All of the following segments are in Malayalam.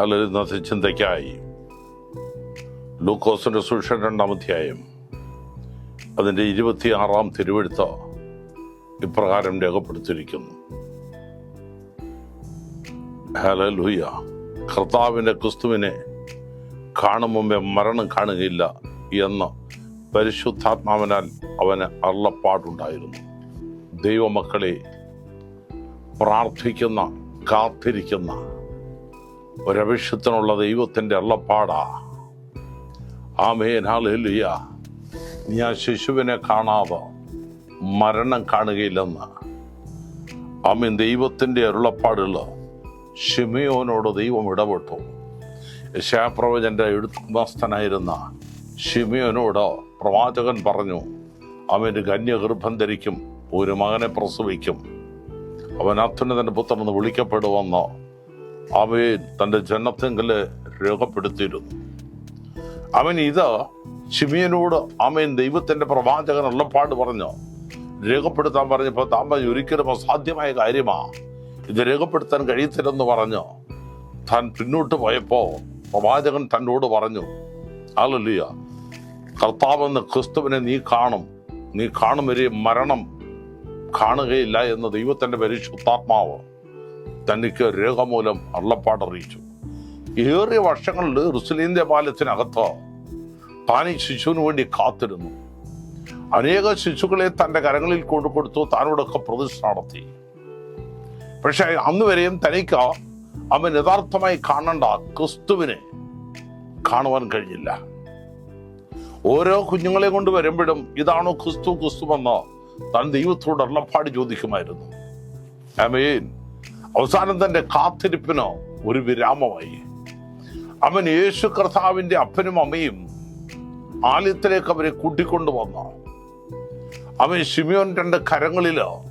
ഹലോ ഇന്നത്തെ ചിന്തയ്ക്കായി. ലൂക്കോസിന്റെ സുരക്ഷ രണ്ടാം അധ്യായം. അതിന്റെ ഇരുപത്തിയാറാം തിരുവെടുത്ത് ഇപ്രകാരം രേഖപ്പെടുത്തിയിരിക്കുന്നു. ഹല ലൂയ കർത്താവിന്റെ ക്രിസ്തുവിനെ കാണും മുമ്പേ മരണം കാണുകയില്ല എന്ന് പരിശുദ്ധാത്മാവിനാൽ അവന് അള്ളപ്പാടുണ്ടായിരുന്നു ദൈവമക്കളെ പ്രാർത്ഥിക്കുന്ന കാത്തിരിക്കുന്ന ഒരഭിഷത്തിനുള്ള ദൈവത്തിന്റെ അള്ളപ്പാടാ. ആമേൻ ഹാലേലുയ നീ ആ ശിശുവിനെ കാണാതെ മരണം കാണുകയില്ലെന്ന്. ആമീൻ ദൈവത്തിന്റെ അരുളപ്പാടുള്ള ഷിമിയോനോട് ദൈവം ഇടപെട്ടു. യശാപ്രവചന്റെ എഴുത്തുമാസ്ഥനായിരുന്ന ഷിമിയോനോട് പ്രവാചകൻ പറഞ്ഞു അവന്റെ കന്യഗർഭം ധരിക്കും ഒരു മകനെ പ്രസവിക്കും. അവൻ അത്യുന്നതന്റെ പുത്രൻ എന്ന് വിളിക്കപ്പെടുമെന്ന് അവൻ തന്റെ ജനത്തെങ്കിൽ രേഖപ്പെടുത്തിയിരുന്നു. അവൻ ഇത് ശിമിയനോട് അവൻ ദൈവത്തിന്റെ പ്രവാചകൻ ഉള്ളപ്പാട് പറഞ്ഞു? രേഖപ്പെടുത്താൻ പറഞ്ഞപ്പോൾ താമ്പ ഒരിക്കലും അസാധ്യമായ കാര്യമാ. ഇത് രേഖപ്പെടുത്താൻ കഴിയത്തില്ലെന്ന് പറഞ്ഞു? താൻ പിന്നോട്ട് പോയപ്പോൾ പ്രവാചകൻ തന്നോട് പറഞ്ഞു അല്ലല്ല കർത്താവെന്ന് ക്രിസ്തുവിനെ നീ കാണും. നീ കാണും വരെ മരണം കാണുകയില്ല എന്ന് ദൈവത്തിന്റെ പരിശുദ്ധാത്മാവ് തനിക്ക് രേഖമൂലം അള്ളപ്പാടറിയിച്ചു ഏറെ വർഷങ്ങളിൽ റുസലീൻ ദേവാലയത്തിനകത്ത് താൻ ശിശുവിന് വേണ്ടി കാത്തിരുന്നു. അനേക ശിശുക്കളെ തന്റെ കരങ്ങളിൽ കൊണ്ടുകൊടുത്തു താനോടൊക്കെ പ്രതിഷ്ഠ നടത്തി. പക്ഷെ അന്ന് വരെയും തനിക്ക് അവൻ യഥാർത്ഥമായി കാണേണ്ട ക്രിസ്തുവിനെ കാണുവാൻ കഴിഞ്ഞില്ല. ഓരോ കുഞ്ഞുങ്ങളെ കൊണ്ട് വരുമ്പോഴും ഇതാണോ ക്രിസ്തു ക്രിസ്തുവെന്ന് താൻ ദൈവത്തോട് അള്ളപ്പാട് ചോദിക്കുമായിരുന്നു. ആമേൻ. അവസാനം തന്റെ കാത്തിരിപ്പിന് ഒരു വിരാമമായി. അവൻ യേശു കർത്താവിന്റെ അപ്പനും അമ്മയും ആലയത്തിലേക്ക് അവരെ കൂട്ടിക്കൊണ്ടുവന്നു അവൻ ഷിമിയോൻ രണ്ട് കരങ്ങളിലോ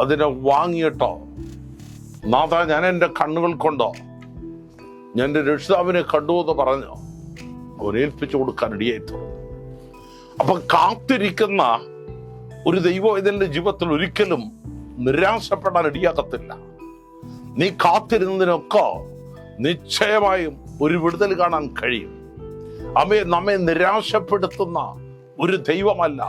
അതിനെ വാങ്ങിയിട്ടോ നാഥ ഞാൻ എന്റെ കണ്ണുകൾ കൊണ്ടോ ഞാൻ എന്റെ രക്ഷിതാവിനെ കണ്ടു എന്ന് പറഞ്ഞു? അവൻ ഏൽപ്പിച്ചു കൊടുക്കാൻ ഇടിയായി തോന്നുന്നു അപ്പം കാത്തിരിക്കുന്ന ഒരു ദൈവം ഇതിന്റെ ജീവിതത്തിൽ ഒരിക്കലും നിരാശപ്പെടാൻ ഇടിയാക്കത്തില്ല നീ കാത്തിരുന്നതിനൊക്കെ നിശ്ചയമായും ഒരു വിടുതൽ കാണാൻ കഴിയും. അമ്മയെ നമ്മെ നിരാശപ്പെടുത്തുന്ന ഒരു ദൈവമല്ല.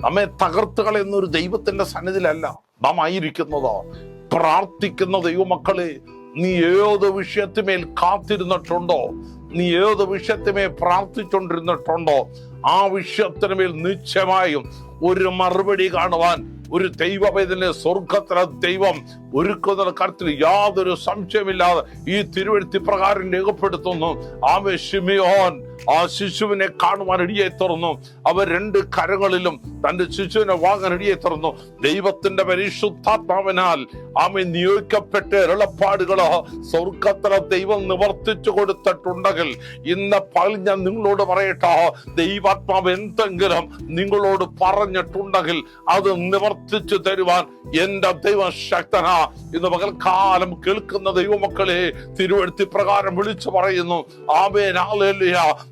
നമ്മെ തകർത്ത് കളയുന്ന ദൈവത്തിന്റെ സന്നിധിയിലല്ല നാം ആയിരിക്കുന്നത്. പ്രാർത്ഥിക്കുന്ന ദൈവമക്കളെ നീ ഏത് വിഷയത്തിമേൽ കാത്തിരുന്നിട്ടുണ്ടോ നീ ഏത് വിഷയത്തിമേൽ പ്രാർത്ഥിച്ചുകൊണ്ടിരുന്നിട്ടുണ്ടോ ആ വിഷയത്തിന് മേൽ നിശ്ചയമായും ഒരു മറുപടി കാണുവാൻ ഒരു ദൈവവേദന സ്വർഗത്തിലെ ദൈവം ഒരുക്കുന്ന കാര്യത്തിൽ യാതൊരു സംശയമില്ലാതെ ഈ തിരുവഴുത്തി പ്രകാരം രേഖപ്പെടുത്തുന്നു. ആമേ ഷിമിയോൻ ആ ശിശുവിനെ കാണുവാൻ ഇടിയെ തുറന്നു. അവർ രണ്ട് കരങ്ങളിലും തന്റെ ശിശുവിനെ വാങ്ങാൻ ഇടിയെ തുറന്നു. ദൈവത്തിന്റെ പരിശുദ്ധാത്മാവിനാൽ ആമെ നിയോഗിക്കപ്പെട്ട ഇരളപ്പാടുകളോ സ്വർഗത്തിലെ ദൈവം നിവർത്തിച്ചു കൊടുത്തിട്ടുണ്ടെങ്കിൽ ഇന്ന് പകൽ ഞാൻ നിങ്ങളോട് പറയട്ടോ. ദൈവാത്മാവ് എന്തെങ്കിലും നിങ്ങളോട് പറഞ്ഞിട്ടുണ്ടെങ്കിൽ അത് നിവർത്തിച്ചു തരുവാൻ എന്റെ ദൈവം ശക്തനാ ഇന്ന് പകൽക്കാലം കേൾക്കുന്ന ദൈവമക്കളെ തിരുവഴുത്തി പ്രകാരം വിളിച്ചു പറയുന്നു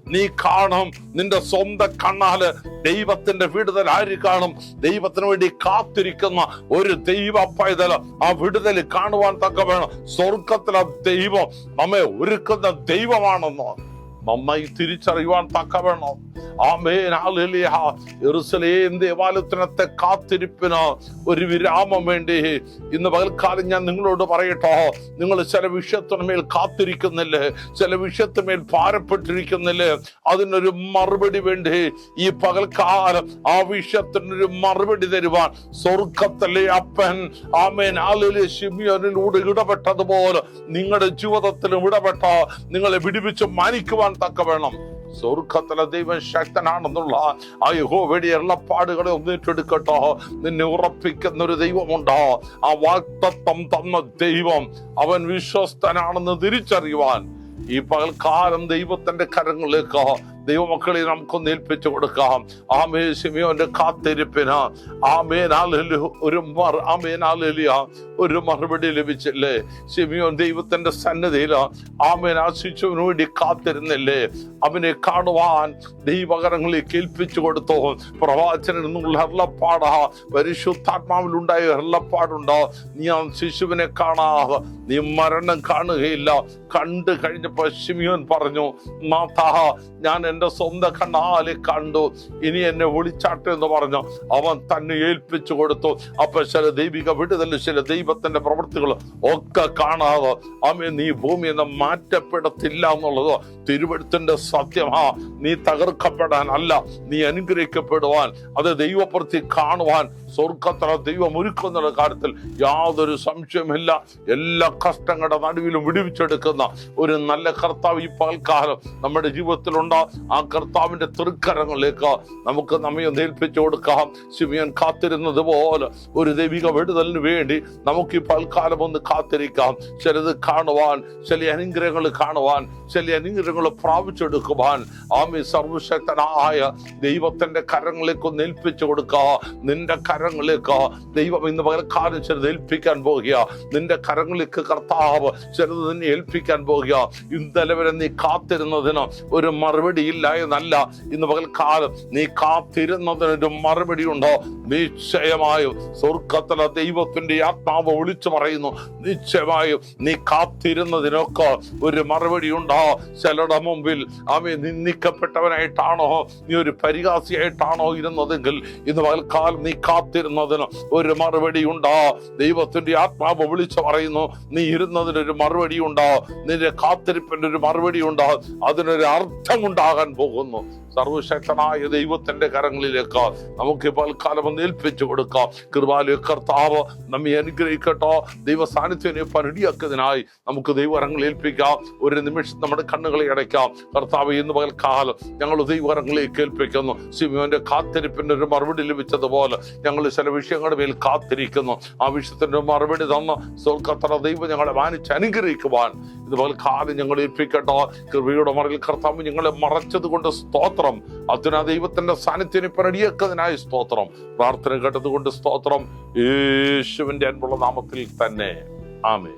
നീ കാണും നിന്റെ സ്വന്തം കണ്ണാൽ ദൈവത്തിന്റെ വിടുതൽ ആര് കാണും ദൈവത്തിന് വേണ്ടി കാത്തിരിക്കുന്ന ഒരു ദൈവ പൈതൽ ആ വിടുതൽ കാണുവാൻ തക്ക വേണം സ്വർഗത്തിലെ ദൈവം നമ്മെ ഒരുക്കുന്ന ദൈവമാണെന്ന് നന്നായി തിരിച്ചറിയുവാൻ തക്കവണ്ണം. വേണം ആമേൻ യെരൂശലേം ദേവാലയത്തിനത്തെ കാത്തിരിപ്പിന് ഒരു വിരാമം വേണ്ടി. ഇന്ന് പകൽക്കാലം ഞാൻ നിങ്ങളോട് പറയട്ടോ. നിങ്ങൾ ചില വിഷയത്തിനുമേൽ കാത്തിരിക്കുന്നില്ലേ? ചില വിഷയത്തിന്മേൽ ഭാരപ്പെട്ടിരിക്കുന്നില്ലേ? അതിനൊരു മറുപടി വേണ്ടി? ഈ പകൽക്കാലം ആ വിഷയത്തിനൊരു മറുപടി തരുവാൻ സ്വർഗത്തിലെ അപ്പൻ ആമേൻ ആലിലെ ശിമിയോനിലൂടെ ഇടപെട്ടതുപോലെ നിങ്ങളുടെ ജീവിതത്തിലും ഇടപെട്ട. നിങ്ങളെ വിടിവിച്ച് മാനിക്കുവാൻ തക്ക വേണം സ്വർഗത്തിലെ ദൈവം ശക്തനാണെന്നുള്ള ആ യഹോവയുടെ എള്ളപ്പാടുകളെ ഒന്നിട്ടെടുക്കട്ടോ നിന്നെ ഉറപ്പിക്കുന്ന ഒരു ദൈവമുണ്ടോ? ആ വാക്തത്വം തന്ന ദൈവം അവൻ വിശ്വസ്തനാണെന്ന് തിരിച്ചറിയുവാൻ ഈ പകൽക്കാലം ദൈവത്തിന്റെ കരങ്ങളിലേക്ക് ദൈവമക്കളെ നമുക്കൊന്ന് ഏൽപ്പിച്ചു കൊടുക്കാം. ആമേ സിമിയോന്റെ കാത്തിരിപ്പിന്. ആമേൻ. ഒരു മർ ആമേൻ. ഒരു മറുപടി ലഭിച്ചില്ലേ? സിമിയോൻ ദൈവത്തിന്റെ സന്നദ്ധിയിൽ ആമേൻ ശിശുവിന് വേണ്ടി കാത്തിരുന്നില്ലേ? അവനെ കാണുവാൻ ദൈവകരങ്ങളിൽ കേൾപ്പിച്ചു കൊടുത്തു. പ്രവാചകൻ എന്നുള്ള പരിശുദ്ധാത്മാവിൽ പരിശുദ്ധാത്മാവിലുണ്ടായ ഹെള്ളപ്പാടുണ്ടോ നീ ആ ശിശുവിനെ കാണാ. നീ മരണം കാണുകയില്ല. കണ്ടു കഴിഞ്ഞപ്പോ സിമിയോൻ പറഞ്ഞു മാതാ ഞാൻ എന്റെ സ്വന്തം കണ്ണാൽ കണ്ടു. ഇനി എന്നെ വിളിച്ചാട്ടെ എന്ന് പറഞ്ഞു. അവൻ തന്നെ ഏൽപ്പിച്ചു കൊടുത്തു. അപ്പൊ ചില ദൈവിക വിടുതൽ ചില ദൈവത്തിന്റെ പ്രവൃത്തികൾ ഒക്കെ കാണാതെ അമ്മ നീ ഭൂമിയിൽ നിന്ന് മാറ്റപ്പെടത്തില്ല എന്നുള്ളത് തിരുവഴുത്തിന്റെ സത്യമാ നീ തകർക്കപ്പെടാൻ അല്ല നീ അനുഗ്രഹിക്കപ്പെടുവാൻ. അത് ദൈവപ്രതി കാണുവാൻ സ്വർഗത്തില ദൈവം ഒരുക്കുന്ന കാര്യത്തിൽ യാതൊരു സംശയമില്ല എല്ലാ കഷ്ടങ്ങളുടെ നടുവിലും വിടുവിച്ചെടുക്കുന്ന ഒരു നല്ല കർത്താവ് ഈ പകൽക്കാലം നമ്മുടെ ജീവിതത്തിലുണ്ട്. ആ കർത്താവിന്റെ തൃക്കരങ്ങളിലേക്ക് നമുക്ക് നമ്മെ ഒന്ന് ഏൽപ്പിച്ചു കൊടുക്കാം. ശിമിയൻ കാത്തിരുന്നത് പോലെ ഒരു ദൈവിക വിടുതലിന് വേണ്ടി നമുക്ക് ഈ പൽക്കാലം ഒന്ന് കാത്തിരിക്കാം. ചിലത് കാണുവാൻ ചില അനുഗ്രഹങ്ങൾ കാണുവാൻ ചില അനുഗ്രഹങ്ങൾ പ്രാപിച്ചെടുക്കുവാൻ ആമി സർവശക്തനായ ദൈവത്തിന്റെ കരങ്ങളിലേക്ക് ഒന്ന് ഏൽപ്പിച്ചു കൊടുക്കുക നിന്റെ കരങ്ങളിലേക്ക് ദൈവം ഇന്ന് പകൽക്കാലം ചിലത് ഏൽപ്പിക്കാൻ പോകുക. നിന്റെ കരങ്ങളിലേക്ക് കർത്താവ് ചിലത് നിന്നെ ഏൽപ്പിക്കാൻ പോകുക. ഇന്നലെ വരെ നീ കാത്തിരുന്നതിന് ഒരു മറുപടി ഇല്ല എന്നല്ല ഇന്ന് പകൽക്കാലം നീ കാത്തിരുന്നതിനൊരു മറുപടി ഉണ്ടോ നിശ്ചയമായും സ്വർഗത്തിലെ ദൈവത്തിന്റെ ആത്മാവ് വിളിച്ചു പറയുന്നു. നിശ്ചയമായും നീ കാത്തിരുന്നതിനൊക്കെ ഒരു മറുപടി ഉണ്ടോ ചിലരുടെ മുമ്പിൽ അവ നിന്ദിക്കപ്പെട്ടവനായിട്ടാണോ? നീ ഒരു പരിഹാസിയായിട്ടാണോ ഇരുന്നതെങ്കിൽ ഇന്ന് പകൽക്കാലം നീ കാത്തിരുന്നതിന് ഒരു മറുപടി ഉണ്ടോ ദൈവത്തിന്റെ ആത്മാവ് വിളിച്ചു പറയുന്നു. നീ ഇരുന്നതിനൊരു മറുപടി ഉണ്ടോ നിന്റെ കാത്തിരിപ്പിന്റെ ഒരു മറുപടി ഉണ്ടോ അതിനൊരു Juan Bogomo സർവശക്തനായ ദൈവത്തിന്റെ കരങ്ങളിലേക്ക് നമുക്ക് പൽക്കാലം ഒന്ന് ഏൽപ്പിച്ചു കൊടുക്കാം. കൃപാലയ കർത്താവ് നമ്മെ അനുഗ്രഹിക്കട്ടോ. ദൈവ സാന്നിധ്യം പരിടിയാക്കുന്നതിനായി നമുക്ക് ദൈവകരങ്ങൾ ഏൽപ്പിക്കാം. ഒരു നിമിഷം നമ്മുടെ കണ്ണുകളെ അടയ്ക്കാം. കർത്താവ് ഇന്ന് പകൽക്കാലം ഞങ്ങൾ ദൈവകരങ്ങളിലേക്ക് ഏൽപ്പിക്കുന്നു. സിമിയോന്റെ കാത്തിരിപ്പിന്റെ ഒരു മറുപടി ലഭിച്ചതുപോലെ ഞങ്ങൾ ചില വിഷയങ്ങളുടെ മേൽ കാത്തിരിക്കുന്നു. ആ വിഷയത്തിന്റെ മറുപടി തന്ന സ്വർഗത്തറ ദൈവം ഞങ്ങളെ വാനിച്ച് അനുഗ്രഹിക്കുവാൻ. ഇതുപോലെ കാലം ഞങ്ങൾ ഏൽപ്പിക്കട്ടോ. കൃപയുടെ മറയിൽ കർത്താവ് ഞങ്ങളെ മറച്ചത് കൊണ്ട് സ്തോത്രം അതിനാ ദൈവത്തിന്റെ സാന്നിധ്യം ഇപ്പൊ റെഡിയാക്കുന്നതിനായി സ്തോത്രം. പ്രാർത്ഥന കേട്ടതുകൊണ്ട് സ്തോത്രം. യേശുവിന്റെ അൻപുള്ള നാമത്തിൽ തന്നെ. ആമേ